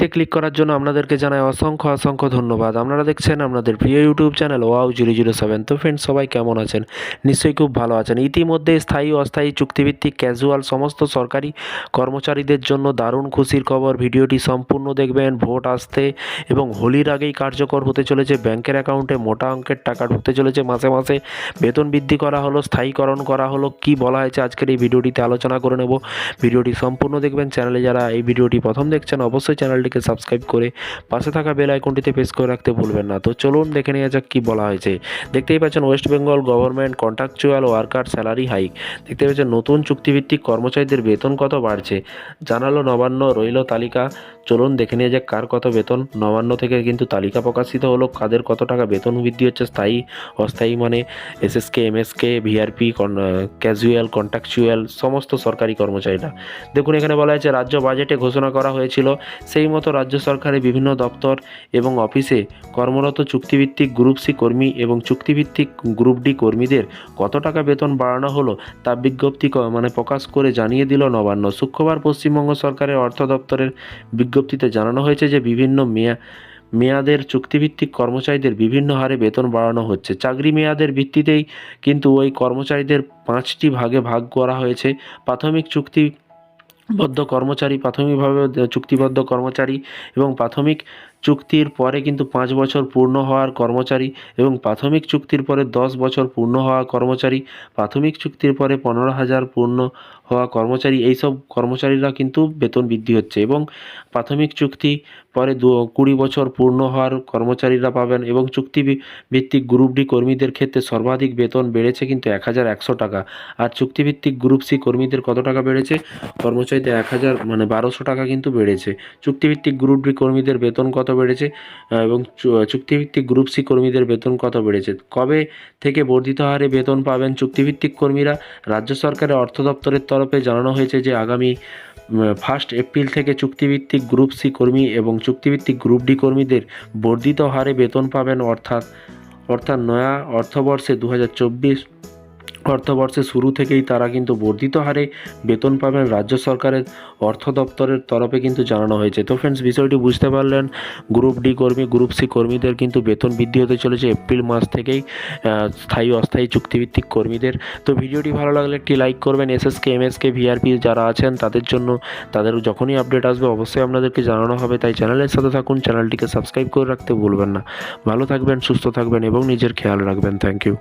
তে ক্লিক করার জন্য আপনাদেরকে জানাই অসংখ্য অসংখ্য ধন্যবাদ। আপনারা দেখছেন আপনাদের প্রিয় YouTube channel wow zero zero seven তো ফ্রেন্ডস সবাই কেমন আছেন? নিশ্চয়ই খুব ভালো আছেন। ইতিমধ্যে স্থায়ী, অস্থায়ী, চুক্তিভিত্তিক ক্যাজুয়াল সমস্ত সরকারি কর্মচারীদের জন্য দারুণ খুশির খবর। ভিডিওটি সম্পূর্ণ দেখবেন, ভোট আসতে এবং হোলির আগেই কার্যকর হতে চলেছে। ব্যাংকের অ্যাকাউন্টে মোটা অঙ্কের টাকা ঢুকতে চলেছে। মাসে মাসে বেতন বৃদ্ধি করা হলো, স্থায়ীকরণ করা হলো। কি বলা হয়েছে আজকের এই ভিডিওটিতে আলোচনা করে নেব। ভিডিওটি সম্পূর্ণ দেখবেন। চ্যানেলে যারা এই ভিডিওটি প্রথম দেখছেন, অবশ্যই চ্যানেলটিকে সাবস্ক্রাইব করে পাশে থাকা বেল আইকনটিতে প্রেস করে রাখতে ভুলবেন না। তো চলুন দেখে নেওয়া যাক কী বলা হয়েছে। দেখতেই পাচ্ছেন West Bengal government contractual worker salary hike দেখতে পাচ্ছেন নতুন চুক্তিভিত্তিক কর্মচারীদের বেতন কত বাড়ছে? জানালো নবান্ন রইল তালিকা। চলুন দেখে নিয়ে যাক কার কত বেতন। নবান্ন থেকে কিন্তু তালিকা প্রকাশিত হলো কাদের কত টাকা বেতন বৃদ্ধি হচ্ছে স্থায়ী, অস্থায়ী মানে SSK, MSK, VRP casual contractual সমস্ত সরকারি কর্মচারীরা। দেখুন এখানে বলা হয়েছে, রাজ্য বাজেটে ঘোষণা করা হয়েছিল, সেই মতো রাজ্য সরকারের বিভিন্ন দপ্তর এবং অফিসে কর্মরত চুক্তিভিত্তিক গ্রুপ সি কর্মী এবং চুক্তিভিত্তিক গ্রুপ ডি কর্মীদের কত টাকা বেতন বাড়ানো হলো তা বিজ্ঞপ্তি মানে প্রকাশ করে জানিয়ে দিল নবান্ন। শুক্রবার পশ্চিমবঙ্গ সরকারের অর্থ দপ্তরের বিজ্ঞপ্তিতে জানানো হয়েছে যে বিভিন্ন মেয়া, মেয়াদের চুক্তিভিত্তিক কর্মচারীদের বিভিন্ন হারে বেতন বাড়ানো হচ্ছে। চাকরি মেয়াদের ভিত্তিতেই কিন্তু ওই কর্মচারীদের পাঁচটি ভাগে ভাগ করা হয়েছে। প্রাথমিক চুক্তি বদ্ধ কর্মচারী, প্রাথমিকভাবে চুক্তিবদ্ধ কর্মচারী এবং প্রাথমিক চুক্তির পরে কিন্তু পাঁচ বছর পূর্ণ হওয়ার কর্মচারী এবং প্রাথমিক চুক্তির পরে দশ বছর পূর্ণ হওয়া কর্মচারী, প্রাথমিক চুক্তির পরে পনেরো হাজার পূর্ণ হওয়া কর্মচারী, এইসব কর্মচারীরা কিন্তু বেতন বৃদ্ধি হচ্ছে এবং প্রাথমিক চুক্তি পরে দু, কুড়ি বছর পূর্ণ হওয়ার কর্মচারীরা পাবেন এবং চুক্তি ভিত্তিক গ্রুপ ডি কর্মীদের ক্ষেত্রে সর্বাধিক বেতন বেড়েছে কিন্তু এক হাজার একশো টাকা। আর চুক্তিভিত্তিক গ্রুপ সি কর্মীদের কত টাকা বেড়েছে? কর্মচারীদের এক হাজার মানে বারোশো টাকা কিন্তু বেড়েছে। চুক্তিভিত্তিক গ্রুপ ডি কর্মীদের বেতন কত বেড়েছে? এবং চুক্তিভিত্তিক গ্রুপ সি কর্মীদের বেতন কত বেড়েছে? কবে থেকে বর্ধিত হারে বেতন পাবেন চুক্তিভিত্তিক কর্মীরা? রাজ্য সরকারের অর্থ দপ্তরের জানানো হয়েছে যে আগামী ফার্স্ট এপ্রিল থেকে চুক্তিভিত্তিক গ্রুপ সি কর্মী এবং চুক্তিভিত্তিক গ্রুপ ডি কর্মীদের বর্ধিত হারে বেতন পাবেন, অর্থাৎ অর্থাৎ নয়া অর্থবর্ষে দু হাজার চব্বিশ অর্থবর্ষের শুরু থেকেই তারা কিন্তু বর্ধিত হারে বেতন পাবেন রাজ্য সরকারের অর্থ দপ্তরের তরফে কিন্তু জানানো হয়েছে। তো ফ্রেন্ডস বিষয়টি বুঝতে পারলেন গ্রুপ ডি কর্মী গ্রুপ সি কর্মীদের কিন্তু বেতন বৃদ্ধি হতে চলেছে এপ্রিল মাস থেকেই স্থায়ী অস্থায়ী চুক্তিভিত্তিক কর্মীদের। তো ভিডিওটি ভালো লাগলে একটি লাইক করবেন এসএসকে এমএসকে ভিআরপি যারা আছেন তাদের জন্য তাদের যখনই আপডেট আসবে অবশ্যই আপনাদেরকে জানানো হবে। তাই চ্যানেলের সাথে থাকুন চ্যানেলটিকে সাবস্ক্রাইব করে রাখতে ভুলবেন না। ভালো থাকবেন, সুস্থ থাকবেন এবং নিজের খেয়াল রাখবেন। Thank you